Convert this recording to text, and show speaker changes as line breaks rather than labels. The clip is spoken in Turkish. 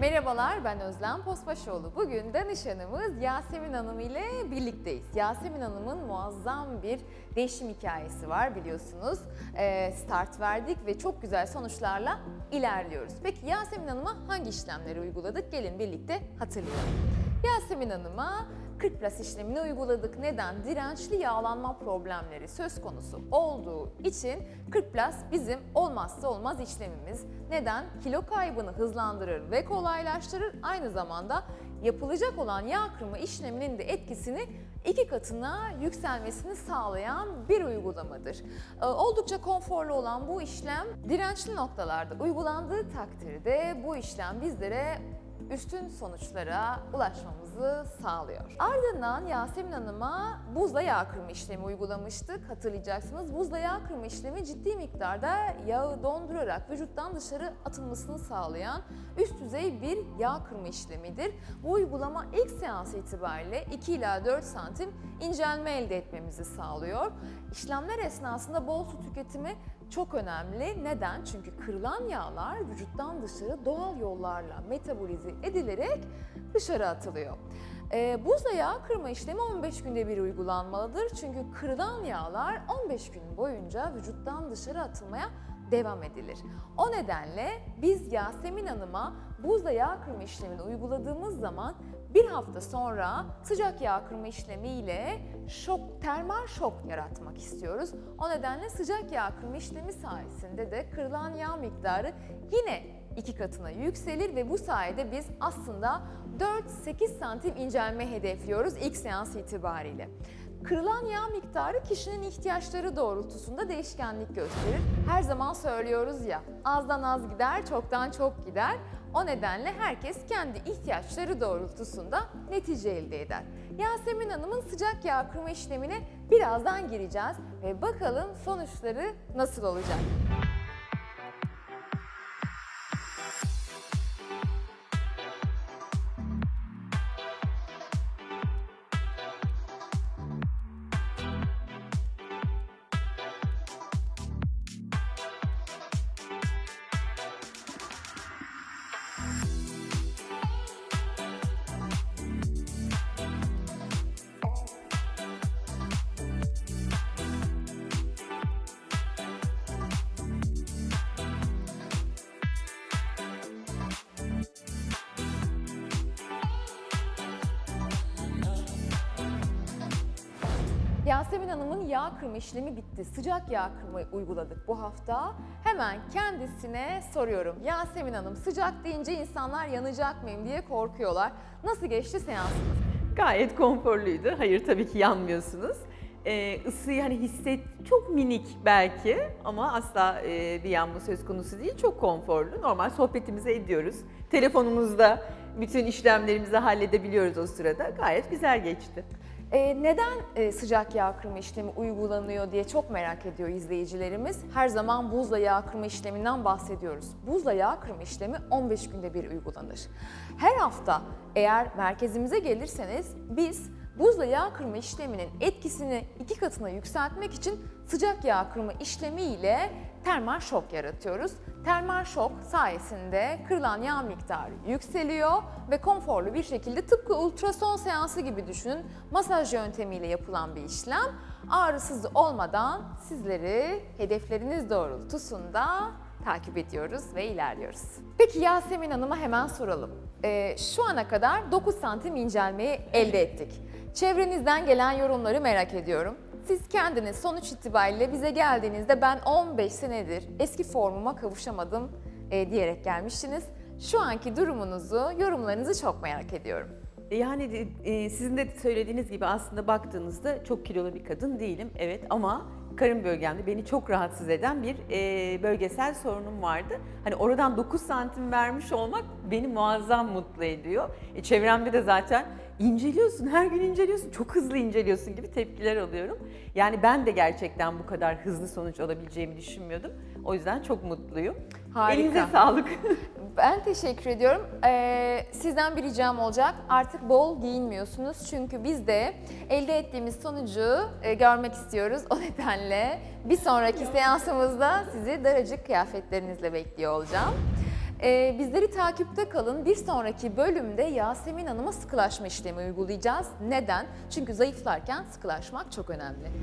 Merhabalar ben Özlem Posbaşoğlu. Bugün danışanımız Yasemin Hanım ile birlikteyiz. Yasemin Hanım'ın muazzam bir değişim hikayesi var biliyorsunuz. Ee, start verdik ve çok güzel sonuçlarla ilerliyoruz. Peki Yasemin Hanım'a hangi işlemleri uyguladık? Gelin birlikte hatırlayalım. Yasemin Hanım'a 40 plus işlemini uyguladık. Neden? Dirençli yağlanma problemleri söz konusu olduğu için 40 plus bizim olmazsa olmaz işlemimiz. Neden? Kilo kaybını hızlandırır ve kolaylaştırır. Aynı zamanda yapılacak olan yağ kırma işleminin de etkisini iki katına yükselmesini sağlayan bir uygulamadır. Ee, Oldukça konforlu olan bu işlem dirençli noktalarda uygulandığı takdirde bu işlem bizlere üstün sonuçlara ulaşmamızı sağlıyor. Ardından Yasemin Hanım'a buzla yağ kırma işlemi uygulamıştık. Hatırlayacaksınız buzla yağ kırma işlemi ciddi miktarda yağı dondurarak vücuttan dışarı atılmasını sağlayan üst düzey bir yağ kırma işlemidir. Bu uygulama ilk seans itibariyle 2 ila 4 santim incelme elde etmemizi sağlıyor. İşlemler esnasında bol su tüketimi çok önemli. Neden? Çünkü kırılan yağlar vücuttan dışarı doğal yollarla metabolize edilerek dışarı atılıyor. Ee, buzla yağ kırma işlemi 15 günde bir uygulanmalıdır. Çünkü kırılan yağlar 15 gün boyunca vücuttan dışarı atılmaya devam edilir. O nedenle biz Yasemin Hanım'a buzla yağ kırma işlemini uyguladığımız zaman bir hafta sonra sıcak yağ kırma işlemiyle şok, termal şok yaratmak istiyoruz. O nedenle sıcak yağ kırma işlemi sayesinde de kırılan yağ miktarı yine iki katına yükselir ve bu sayede biz aslında 4-8 santim incelme hedefliyoruz ilk seans itibariyle. Kırılan yağ miktarı kişinin ihtiyaçları doğrultusunda değişkenlik gösterir. Her zaman söylüyoruz ya, azdan az gider, çoktan çok gider. O nedenle herkes kendi ihtiyaçları doğrultusunda netice elde eder. Yasemin Hanım'ın sıcak yağ kırma işlemine birazdan gireceğiz ve bakalım sonuçları nasıl olacak. Yasemin Hanım'ın yağ kırma işlemi bitti. Sıcak yağ kırma uyguladık bu hafta. Hemen kendisine soruyorum. Yasemin Hanım sıcak deyince insanlar yanacak mıyım diye korkuyorlar. Nasıl geçti seansınız?
Gayet konforluydu. Hayır tabii ki yanmıyorsunuz. Ee, ısıyı hani hisset çok minik belki ama asla e, bir yanma söz konusu değil. Çok konforlu. Normal sohbetimizi ediyoruz. Telefonumuzda bütün işlemlerimizi halledebiliyoruz o sırada. Gayet güzel geçti.
Ee, neden e, sıcak yağ kırma işlemi uygulanıyor diye çok merak ediyor izleyicilerimiz. Her zaman buzla yağ kırma işleminden bahsediyoruz. Buzla yağ kırma işlemi 15 günde bir uygulanır. Her hafta eğer merkezimize gelirseniz biz buzla yağ kırma işleminin etkisini iki katına yükseltmek için sıcak yağ kırma işlemi ile termal şok yaratıyoruz. Termal şok sayesinde kırılan yağ miktarı yükseliyor ve konforlu bir şekilde tıpkı ultrason seansı gibi düşünün masaj yöntemiyle yapılan bir işlem. Ağrısız olmadan sizleri hedefleriniz doğrultusunda takip ediyoruz ve ilerliyoruz. Peki Yasemin Hanım'a hemen soralım. Ee, şu ana kadar 9 santim incelmeyi elde ettik. Çevrenizden gelen yorumları merak ediyorum. Siz kendiniz sonuç itibariyle bize geldiğinizde ben 15 senedir eski formuma kavuşamadım e, diyerek gelmiştiniz. Şu anki durumunuzu, yorumlarınızı çok merak ediyorum.
Yani de- e, sizin de söylediğiniz gibi aslında baktığınızda çok kilolu bir kadın değilim. Evet ama karın bölgemde beni çok rahatsız eden bir e, bölgesel sorunum vardı. Hani oradan 9 santim vermiş olmak beni muazzam mutlu ediyor. E, çevremde de zaten inceliyorsun, her gün inceliyorsun, çok hızlı inceliyorsun gibi tepkiler alıyorum. Yani ben de gerçekten bu kadar hızlı sonuç alabileceğimi düşünmüyordum. O yüzden çok mutluyum.
Harika.
Elinize sağlık.
Ben teşekkür ediyorum. Ee, sizden bir ricam olacak. Artık bol giyinmiyorsunuz çünkü biz de elde ettiğimiz sonucu e, görmek istiyoruz. O nedenle bir sonraki seansımızda sizi daracık kıyafetlerinizle bekliyor olacağım. Ee, bizleri takipte kalın. Bir sonraki bölümde Yasemin Hanım'a sıkılaşma işlemi uygulayacağız. Neden? Çünkü zayıflarken sıkılaşmak çok önemli.